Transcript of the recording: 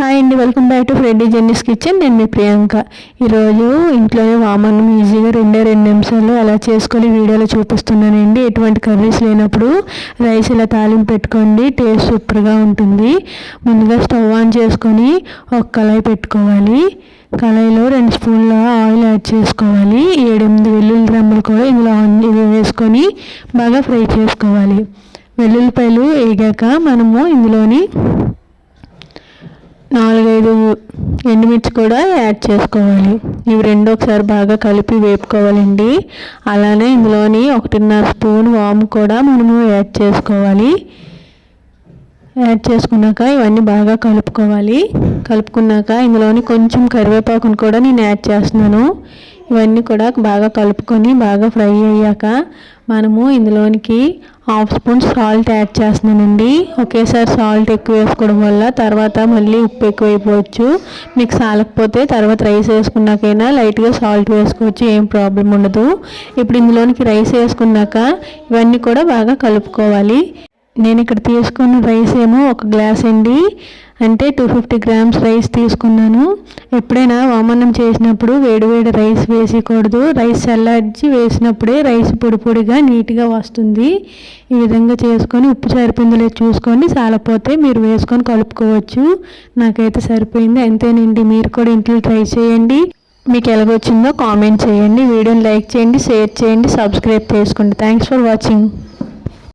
Hi అండి welcome back to Freddy Jenny's kitchen. నేను మీ ప్రియాంక. ఈరోజు ఇంట్లోనే వామన్నం ఈజీగా రెండే రెండు నిమిషాలు అలా చేసుకొని వీడియోలో చూపిస్తున్నానండి. ఎటువంటి కర్రీస్ లేనప్పుడు రైస్ ఇలా తాలింపు పెట్టుకోండి టేస్ట్ సూపర్గా ఉంటుంది. ముందుగా స్టవ్ ఆన్ చేసుకొని ఒక కళాయి పెట్టుకోవాలి. కళాయిలో రెండు స్పూన్ల ఆయిల్ యాడ్ చేసుకోవాలి. ఏడెనిమిది వెల్లుల్లి రమ్మలు కూడా ఇందులో వేసుకొని బాగా ఫ్రై చేసుకోవాలి. వెల్లుల్లిపాయలు వేగాక మనము ఇందులోని నాలుగైదు ఎండుమిర్చి కూడా యాడ్ చేసుకోవాలి. ఇవి రెండు ఒకసారి బాగా కలిపి వేపుకోవాలండి. అలానే ఇందులోని ఒకటిన్నర స్పూన్ వాము కూడా మనము యాడ్ చేసుకోవాలి. యాడ్ చేసుకున్నాక ఇవన్నీ బాగా కలుపుకోవాలి. కలుపుకున్నాక ఇందులోని కొంచెం కరివేపాకును కూడా నేను యాడ్ చేస్తున్నాను. ఇవన్నీ కూడా బాగా కలుపుకొని బాగా ఫ్రై అయ్యాక మనము ఇందులోనికి హాఫ్ స్పూన్ సాల్ట్ యాడ్ చేస్తున్నానండి. ఒకేసారి సాల్ట్ ఎక్కువ వేసుకోవడం వల్ల తర్వాత మళ్ళీ ఉప్పు ఎక్కువైపోవచ్చు మీకు సాలకపోతే తర్వాత రైస్ వేసుకున్నాకైనా లైట్గా సాల్ట్ వేసుకోవచ్చు ఏం ప్రాబ్లం ఉండదు. ఇప్పుడు ఇందులోనికి రైస్ వేసుకున్నాక ఇవన్నీ కూడా బాగా కలుపుకోవాలి. నేను ఇక్కడ తీసుకున్న రైస్ ఏమో ఒక గ్లాస్ అండి. అంటే టూ ఫిఫ్టీ గ్రామ్స్ రైస్ తీసుకున్నాను. ఎప్పుడైనా వామన్నం చేసినప్పుడు వేడివేడి రైస్ వేసేయకూడదు రైస్ చల్లార్చి వేసినప్పుడే రైస్ పొడి పొడిగా నీట్గా వస్తుంది. ఈ విధంగా చేసుకొని ఉప్పు సరిపోయిందో చూసుకొని సాలపోతే మీరు వేసుకొని కలుపుకోవచ్చు. నాకైతే సరిపోయింది. అంతేనండి. మీరు కూడా ఇంట్లో ట్రై చేయండి. మీకు ఎలాగొచ్చిందో కామెంట్ చేయండి. వీడియోని లైక్ చేయండి షేర్ చేయండి సబ్స్క్రైబ్ చేసుకోండి. Thanks for watching